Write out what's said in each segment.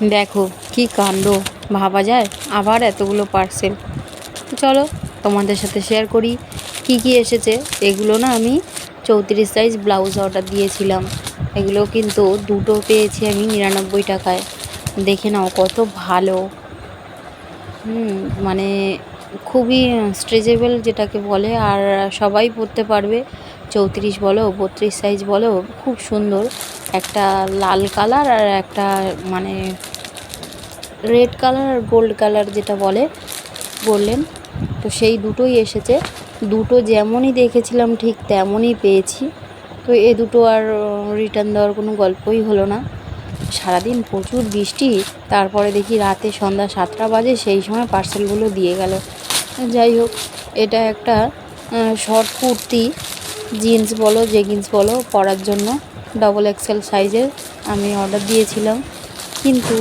দেখো কি কাণ্ড, ভাবা যায়? আবার এতগুলো পার্সেল চলো তোমাদের সাথে শেয়ার করি কি কি এসেছে। এগুলো না আমি চৌত্রিশ সাইজ ব্লাউজ অর্ডার দিয়েছিলাম। এগুলো কিন্তু দুটো পেয়েছি আমি নিরানব্বই টাকায়। দেখে নাও কত ভালো। হুম মানে খুবই স্ট্রেচেবল যেটাকে বলে, আর সবাই পরতে পারবে। চৌত্রিশ বলো, বত্রিশ সাইজ বলো, খুব সুন্দর। একটা লাল কালার আর একটা মানে রেড কালার আর গোল্ড কালার যেটা বলে, বললেন। তো সেই দুটোই এসেছে। দুটো যেমনই দেখেছিলাম ঠিক তেমনই পেয়েছি। তো এ দুটো আর রিটার্ন দেওয়ার কোনো গল্পই হলো না। সারাদিন প্রচুর বৃষ্টি, তারপরে দেখি রাতে সন্ধ্যা সাতটা বাজে, সেই সময় পার্সেলগুলো দিয়ে গেল। যাই হোক, এটা একটা শর্ট কুর্তি। জিন্স বলো, জেগিন্স বলো, পরার জন্য ডবল এক্সেল সাইজের আমি অর্ডার দিয়েছিলাম। কিন্তু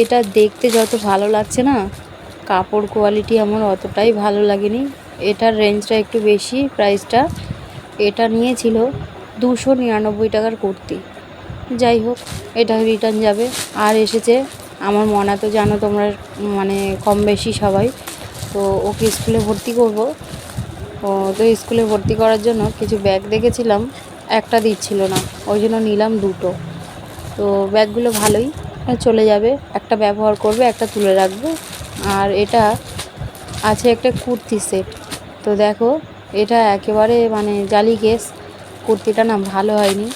এটা দেখতে যত ভালো লাগছে না, কাপড় কোয়ালিটি আমার অতটাই ভালো লাগেনি। এটার রেঞ্জটা একটু বেশি প্রাইসটা এটা নিয়েছিল দুশো নিরানব্বই টাকার কুর্তি। যাই হোক, এটা রিটার্ন যাবে। আর এসেছে, আমার মনে তো জানো তোমরা মানে কম বেশি সবাই। তো ওকে স্কুলে ভর্তি করব। তো স্কুলে ভর্তি করার জন্য কিছু ব্যাগ দেখেছিলাম, একটা দিচ্ছিল না, ওই জন্য নিলাম দুটো। তো ব্যাগগুলো ভালোই চলে যাবে, একটা ব্যবহার করবে, একটা তুলে রাখবে। আর এটা আছে একটা কুর্তি সেট। তো দেখো, এটা একেবারে মানে জালি গেস কুর্তিটা না ভালো হয়নি,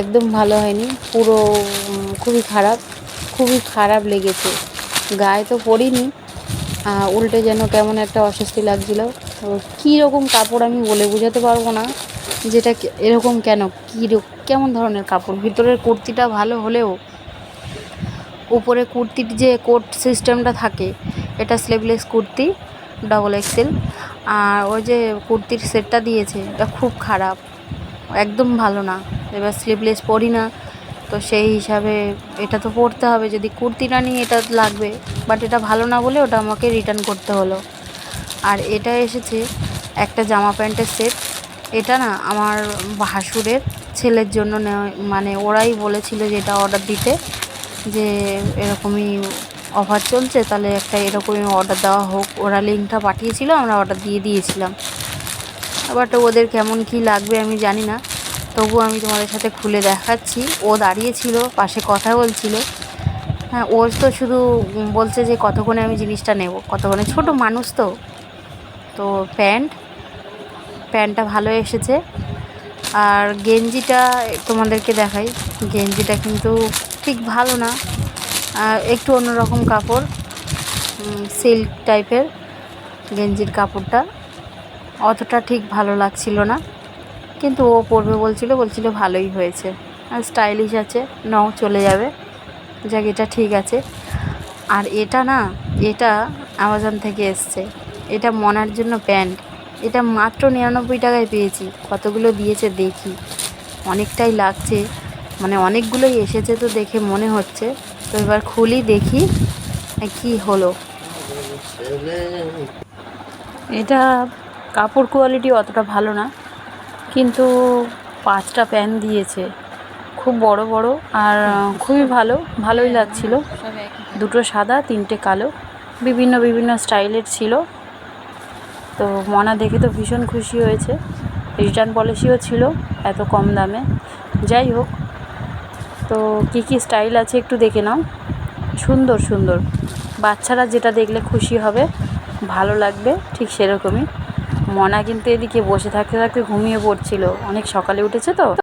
একদম ভালো হয়নি, পুরো খুবই খারাপ খুবই খারাপ লেগেছে। গায়ে তো পরিনি উল্টে যেন কেমন একটা অস্বস্তি লাগছিল। তো কী রকম কাপড় আমি বলে বোঝাতে পারব না, যেটা এরকম কেন? কী কেমন ধরনের কাপড়? ভিতরের কুর্তিটা ভালো হলেও, উপরে কুর্তির যে কোট সিস্টেমটা থাকে, এটা স্লিভলেস কুর্তি ডবল এক্সেল আর ওই যে কুর্তির সেটটা দিয়েছে, এটা খুব খারাপ। একদম ভালো না। এবার স্লিভলেস পরি না। তো সেই হিসাবে এটা তো পরতে হবে। যদি কুর্তিটা নিই এটা লাগবে বাট এটা ভালো না বলে ওটা আমাকে রিটার্ন করতে হলো। আর এটা এসেছে একটা জামা প্যান্টের সেট এটা না আমার ভাসুরের ছেলের জন্য মানে ওরাই বলেছিল যে এটা অর্ডার দিতে, যে এরকমই অফার চলছে, তাহলে একটা এরকমই অর্ডার দেওয়া হোক। ওরা লিঙ্কটা পাঠিয়েছিল, আমরা অর্ডার দিয়ে দিয়েছিলাম। বাট ওদের কেমন কি লাগবে আমি জানি না। তবু আমি তোমাদের সাথে খুলে দেখাচ্ছি। ও দাঁড়িয়েছিল, পাশে কথা বলছিল। হ্যাঁ ও তো শুধু বলছে যে কতক্ষণে আমি জিনিসটা নেব। কতক্ষণে? ছোট মানুষ তো। তো প্যান্ট, প্যান্টটা ভালো এসেছে। আর গেঞ্জিটা তোমাদেরকে দেখাই। গেঞ্জিটা কিন্তু ঠিক ভালো না। একটু অন্যরকম কাপড় সিল্ক টাইপের গেঞ্জির কাপড়টা। অতটা ঠিক ভালো লাগছিল না। কিন্তু ও পরবে বলছিল বলছিল ভালোই হয়েছে। আর স্টাইলিশ আছে, নাও চলে যাবে। যাক, এটা ঠিক আছে। আর এটা না, এটা অ্যামাজন থেকে এসছে। এটা মনার জন্য প্যান্ট। এটা মাত্র নিরানব্বই টাকায় পেয়েছি। কতগুলো দিয়েছে দেখি। অনেকটাই লাগছে। মানে অনেকগুলোই এসেছে তো দেখে মনে হচ্ছে। তো এবার খুলি, দেখি কি হলো। এটা কাপড় কোয়ালিটি অতটা ভালো না। কিন্তু পাঁচটা প্যান দিয়েছে। খুব বড় বড় আর খুবই ভালো, ভালোই লাগছিল। দুটো সাদা, তিনটে কালো। বিভিন্ন বিভিন্ন স্টাইলের ছিল। তো মনা দেখে তো ভীষণ খুশি হয়েছে। রিটার্ন পলিসিও ছিল এত কম দামে। যাই হোক, তো কী কী স্টাইল আছে একটু দেখে নাও। সুন্দর সুন্দর। বাচ্চারা যেটা দেখলে খুশি হবে, ভালো লাগবে, ঠিক সেরকমই। মনা কিন্তু এদিকে বসে থাকতে থাকতে ঘুমিয়ে পড়ছিল। অনেক সকালে উঠেছে তো।